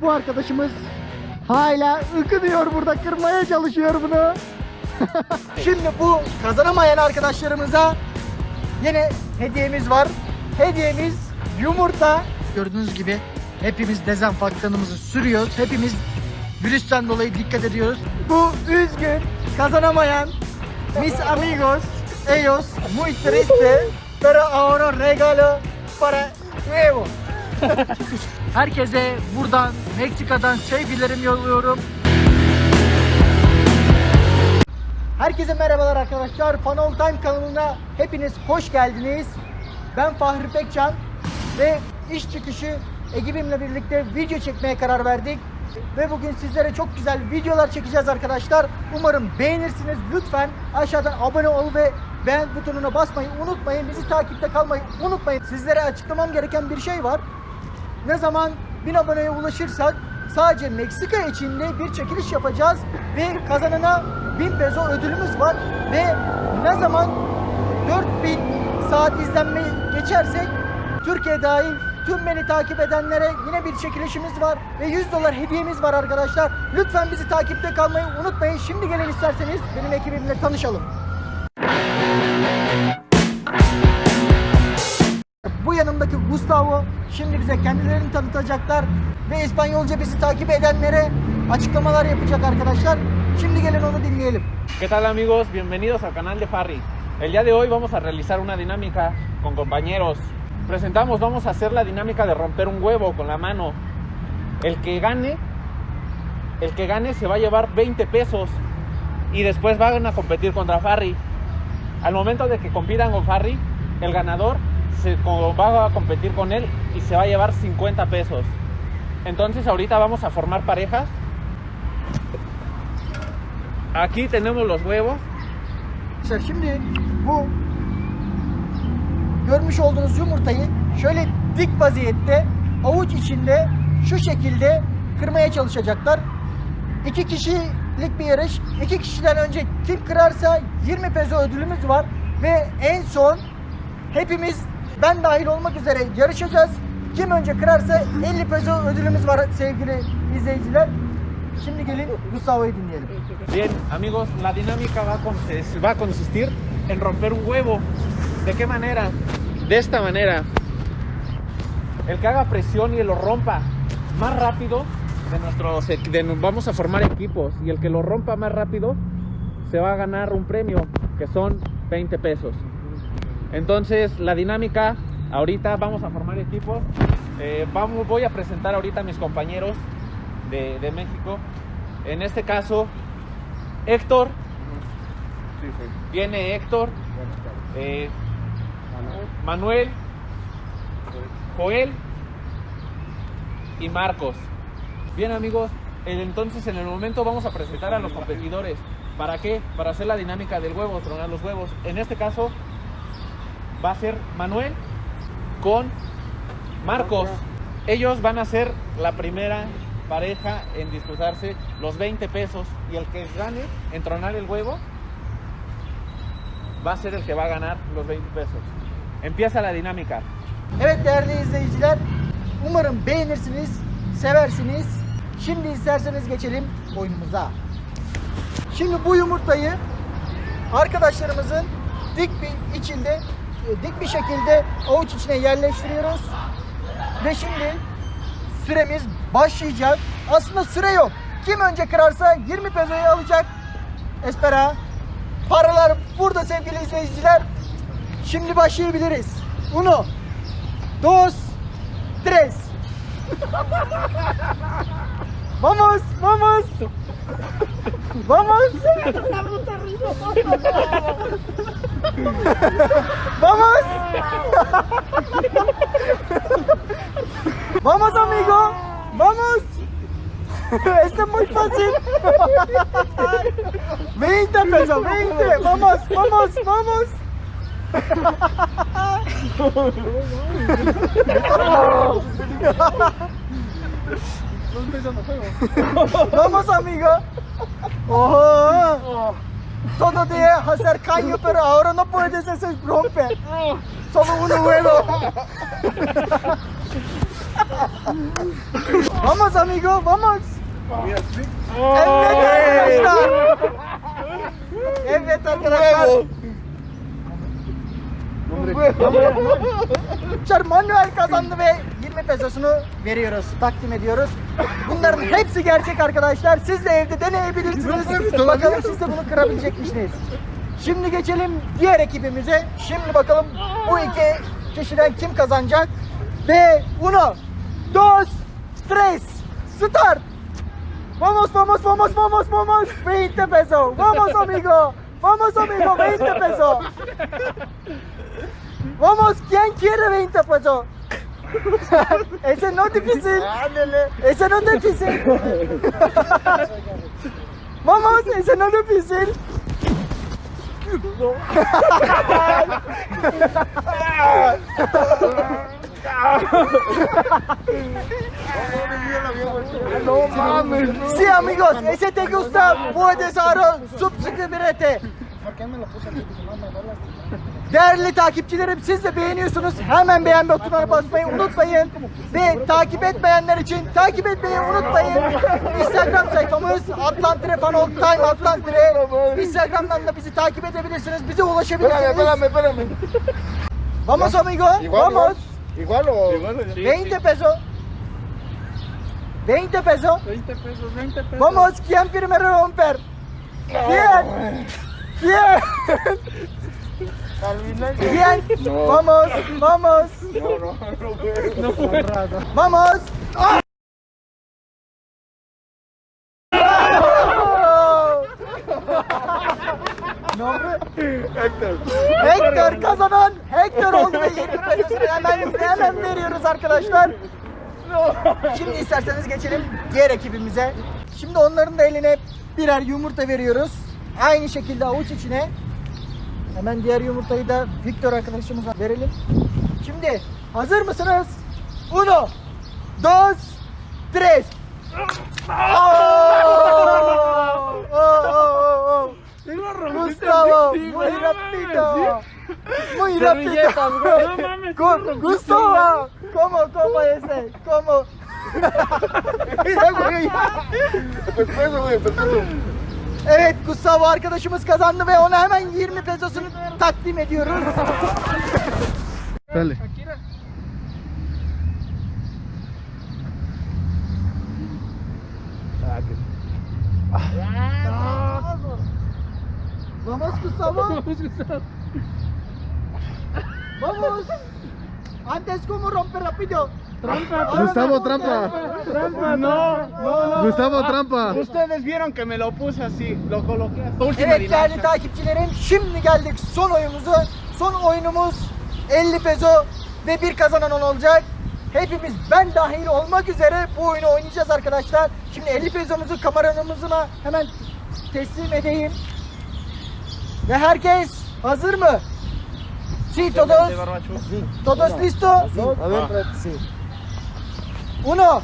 Bu arkadaşımız hala ıkınıyor burada kırmaya çalışıyor bunu. Şimdi bu kazanamayan arkadaşlarımıza yine hediyemiz var. Hediyemiz yumurta. Gördüğünüz gibi hepimiz dezenfektanımızı sürüyoruz. Hepimiz virüsten dolayı dikkat ediyoruz. Bu üzgün kazanamayan mis amigos ellos muy triste pero ahora regalo para nuevo. Herkese buradan Meksika'dan sevgilerimi yolluyorum. Herkese merhabalar arkadaşlar. Funnel Time kanalına hepiniz hoş geldiniz. Ben Fahri Pekcan ve iş çıkışı ekibimle birlikte video çekmeye karar verdik. Ve bugün sizlere çok güzel videolar çekeceğiz arkadaşlar. Umarım beğenirsiniz. Lütfen aşağıdan abone ol ve beğen butonuna basmayı unutmayın. Bizi takipte kalmayı unutmayın. Sizlere açıklamam gereken bir şey var. Ne zaman 1000 aboneye ulaşırsak sadece Meksika içinde bir çekiliş yapacağız ve kazanana 1000 peso ödülümüz var ve ne zaman 4000 saat izlenme geçersek Türkiye dahil tüm beni takip edenlere yine bir çekilişimiz var ve 100 dolar hediyemiz var arkadaşlar. Lütfen bizi takipte kalmayı unutmayın. Şimdi gelin isterseniz benim ekibimle tanışalım. Gustavo şimdi bize kendilerini tanıtacaklar ve İspanyolca bizi takip edenlere açıklamalar yapacak arkadaşlar. Şimdi gelin onu dinleyelim. ¿Qué tal amigos? Bienvenidos al canal de Farry. El día de hoy vamos a realizar una dinámica con compañeros. Presentamos, vamos a hacer la dinámica de romper un huevo con la mano. El que gane, el que gane se va a llevar 20 pesos y después van a competir contra Farry. Al momento de que compitan con Farry, el ganador se va a competir con él y se va a llevar 50 pesos. Entonces ahorita vamos a formar parejas. Aquí tenemos los huevos. Arkadaşlar şimdi bu görmüş olduğunuz yumurtayı şöyle dik vaziyette avuç içinde şu şekilde kırmaya çalışacaklar. İki kişilik bir yarış. İki kişiden önce kim kırarsa 20 peso ödülümüz var ve en son hepimiz ben dahil olmak üzere yarışacağız. Kim önce kırarsa 50 peso ödülümüz var sevgili izleyiciler. Şimdi gelin Gustavo'yu dinleyelim. Bien, amigos, la dinámica va a, consistir en romper un huevo. ¿De qué manera? De esta manera. El que haga presión y lo rompa más rápido vamos a formar equipos y el que lo rompa más rápido se va a ganar un premio que son 20 pesos. Entonces, la dinámica ahorita vamos a formar equipos. Eh, vamos, voy a presentar ahorita a mis compañeros de, de México. En este caso, Héctor. Viene Héctor. eh, Manuel. Joel. Y Marcos. Bien amigos, entonces en el momento vamos a presentar a los competidores. ¿Para qué? Para hacer la dinámica del huevo, tronar los huevos. En este caso va a ser Manuel con Marcos. Ellos van a ser la primera pareja en disputarse los 20 pesos y el que gane en tronar el huevo va a ser el que va a ganar los 20 pesos. Empieza la dinámica. Evet değerli izleyiciler, umarım beğenirsiniz, seversiniz. Şimdi isterseniz geçelim oyunumuza. Şimdi bu yumurtayı arkadaşlarımızın dik bir içinde, dik bir şekilde avuç içine yerleştiriyoruz. Ve şimdi süremiz başlayacak. Aslında süre yok. Kim önce kırarsa 20 pezoyu alacak. Espera. Paralar burada sevgili izleyiciler. Şimdi başlayabiliriz. Uno, dos, tres. Vamos, vamos. Vamos. Vamos. Vamos, amigo. Vamos. Esto es muy fácil. 20 pesos, 20. Vamos, vamos, vamos. Vamos, amigo. Oh. Todo día hacer caño, pero ahora no puedes hacer rompe. Solo uno huevo. vamos amigo, vamos. Evet arkadaşlar. Evet arkadaşlar. Arkadaşlar Manuel kazandı ve 20 pesosunu veriyoruz, takdim ediyoruz. Bunların hepsi gerçek arkadaşlar. Siz de evde deneyebilirsiniz. Bakalım siz de bunu kırabilecek misiniz? Şimdi geçelim diğer ekibimize. Şimdi bakalım bu iki kişiden kim kazanacak? Ve uno, dos, tres, start! Vamos, vamos, vamos, vamos, vamos. 20 pesos. Vamos, amigo. Vamos, amigo. 20 pesos. Vamos, ¿quién quiere 20 pesos? Ese no es difícil. Ese no es difícil. Vamos, ese no es difícil. No mames. Sí, amigos, ese te gusta, puedes ahora suscribirte. Değerli takipçilerim siz de beğeniyorsunuz. Hemen beğen butonuna basmayı unutmayın. Ve takip etmeyenler için takip etmeyi unutmayın. Instagram sayfamız Atlantire Fan Old Time Atlantire. Instagram'dan da bizi takip edebilirsiniz. Bize ulaşabilirsiniz. espérame, espérame. Vamos amigo, Igual, vamos. igual. O. 20 pesos. 20 pesos. 20 pesos, 20 pesos. Vamos, ¿quién primero romper? ¿Quién? ¿Quién? ¿Quién? No. Vamos, vamos, No, no, no, güey. vamos. ¡Ah! Héctor. Hector kazanan Hector oldu ve 20 pesosunu hemen, hemen veriyoruz arkadaşlar. Şimdi isterseniz geçelim diğer ekibimize. Şimdi onların da eline birer yumurta veriyoruz. Aynı şekilde avuç içine. Hemen diğer yumurtayı da Victor arkadaşımıza verelim. Şimdi hazır mısınız? Uno, dos, tres. Oh! Oh, oh, oh, oh. Gustavo, muy rápido. Muy rápido. Gustavo, ¿cómo, cómo ese? ¿Cómo? Evet Gustavo arkadaşımız kazandı ve ona hemen 20 pesosunu takdim ediyoruz. Dale. Vamos Gustavo. Vamos. Antes como romper rápido. Gustavo, trampa. Trampa, no, no, Gustavo, trampa. Ustedes vieron que me lo puse así, lo coloqué así. Última Evet değerli takipçilerim şimdi geldik son oyunumuza. Son oyunumuz 50 peso ve bir kazanan olacak. Hepimiz ben dahil olmak üzere bu oyunu oynayacağız arkadaşlar. Şimdi 50 pesomuzu kameramızına hemen teslim edeyim. Ve herkes hazır mı? Sí, todos, todos listo? Adentro. Sí. Uno,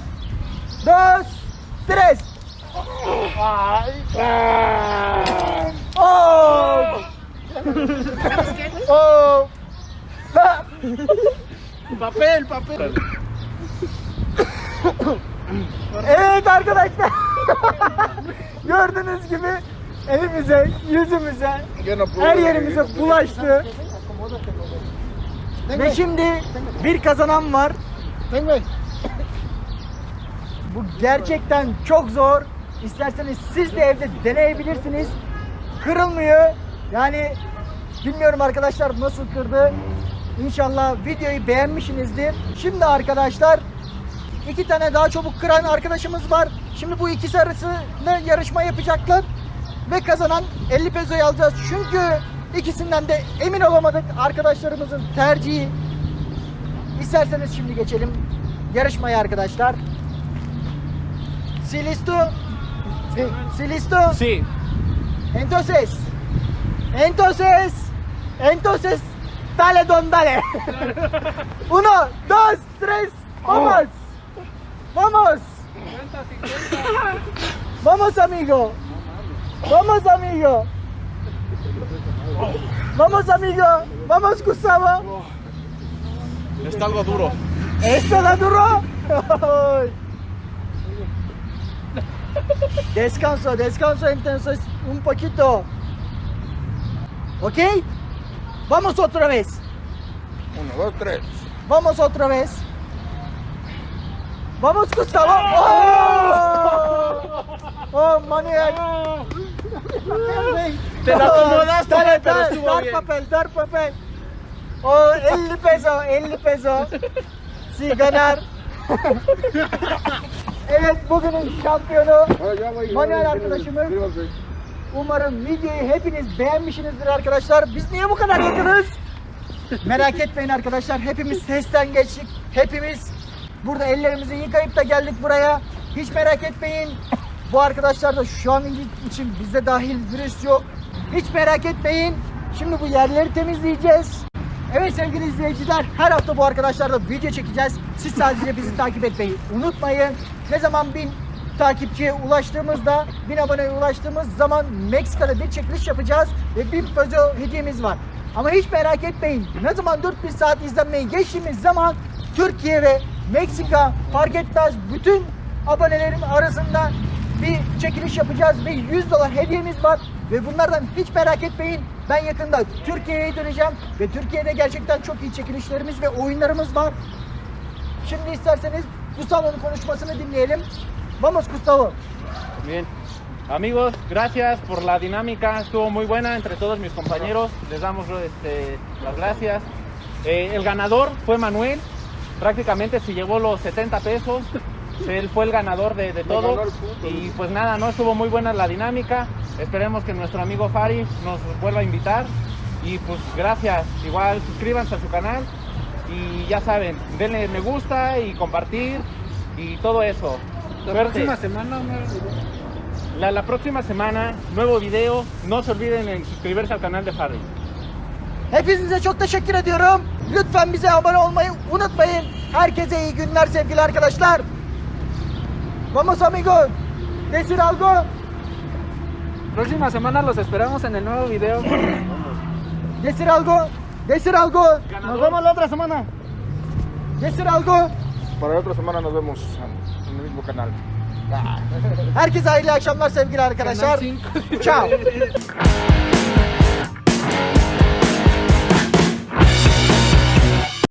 dos, tres. ¡Oh! ¡Oh! Papel, papel. Evet arkadaşlar. Gördüğünüz gibi elimize, yüzümüze, her yerimize bulaştı. Ve şimdi bir kazanan var. Bu gerçekten çok zor. İsterseniz siz de evde deneyebilirsiniz. Kırılmıyor. Yani bilmiyorum arkadaşlar nasıl kırdı. İnşallah videoyu beğenmişsinizdir. Şimdi arkadaşlar iki tane daha çabuk kıran arkadaşımız var. Şimdi bu ikisi arasında yarışma yapacaklar. Ve kazanan 50 pesoyu alacağız. Çünkü ikisinden de emin olamadık arkadaşlarımızın tercihi. İsterseniz şimdi geçelim yarışmaya arkadaşlar. Si listo? Si listo? Sí. Entonces, entonces, entonces, dale don dale. Uno, dos, tres, vamos. Vamos. Vamos amigo. Vamos amigo. Vamos amigo. Vamos Gustavo. Está algo duro. Esto da duro. Descanso, descanso entonces un poquito. ¿Ok? Vamos otra vez. Uno, dos, tres. Vamos otra vez. Vamos Gustavo. ¡Oh! ¡Oh, maniac! Te la acomodaste, pero dar, estuvo dar bien. papel, dar papel. Oh, 50 peso, 50 peso. Sí, ganar. evet, bugünün şampiyonu Manuel arkadaşımız. Umarım videoyu hepiniz beğenmişsinizdir arkadaşlar. Biz niye bu kadar yakınız? Merak etmeyin arkadaşlar. Hepimiz testten geçtik. Hepimiz burada ellerimizi yıkayıp da geldik buraya. Hiç merak etmeyin. Bu arkadaşlar da şu an için bizde dahil virüs yok. Hiç merak etmeyin. Şimdi bu yerleri temizleyeceğiz. Evet sevgili izleyiciler her hafta bu arkadaşlarla video çekeceğiz. Siz sadece bizi takip etmeyi unutmayın. Ne zaman bin takipçiye ulaştığımızda, 1000 aboneye ulaştığımız zaman Meksika'da bir çekiliş yapacağız ve bir peso hediyemiz var. Ama hiç merak etmeyin. Ne zaman 4000 saat izlenmeyi geçtiğimiz zaman Türkiye ve Meksika fark etmez bütün abonelerin arasında bir çekiliş yapacağız ve 100 dolar hediyemiz var ve bunlardan hiç merak etmeyin. Ben yakında Türkiye'ye döneceğim ve Türkiye'de gerçekten çok iyi çekilişlerimiz ve oyunlarımız var. Şimdi isterseniz Gustavo'nun konuşmasını dinleyelim. Vamos Gustavo. Bien. Amigos, gracias por la dinámica, estuvo muy buena entre todos mis compañeros, les damos este, las gracias. Eh, el ganador fue Manuel, prácticamente se llevó los 70 pesos, él fue el ganador de, de todo y pues nada, no estuvo muy buena la dinámica, esperemos que nuestro amigo Fari nos vuelva a invitar y pues gracias, igual suscríbanse a su canal y ya saben, denle me gusta y compartir y todo eso. La Suerte. próxima semana, Omar. La, la próxima semana, nuevo video. No se olviden en suscribirse al canal de Harry. Hepinize çok teşekkür ediyorum. Lütfen bize abone olmayı unutmayın. Herkese iyi günler sevgili arkadaşlar. Vamos amigo. Decir algo. Próxima semana los esperamos en el nuevo video. Decir algo. Decir algo. Ganador. vemos la otra semana. Decir algo. Para la otra semana nos vemos en el mismo canal. Herkese hayırlı akşamlar sevgili arkadaşlar. Ciao.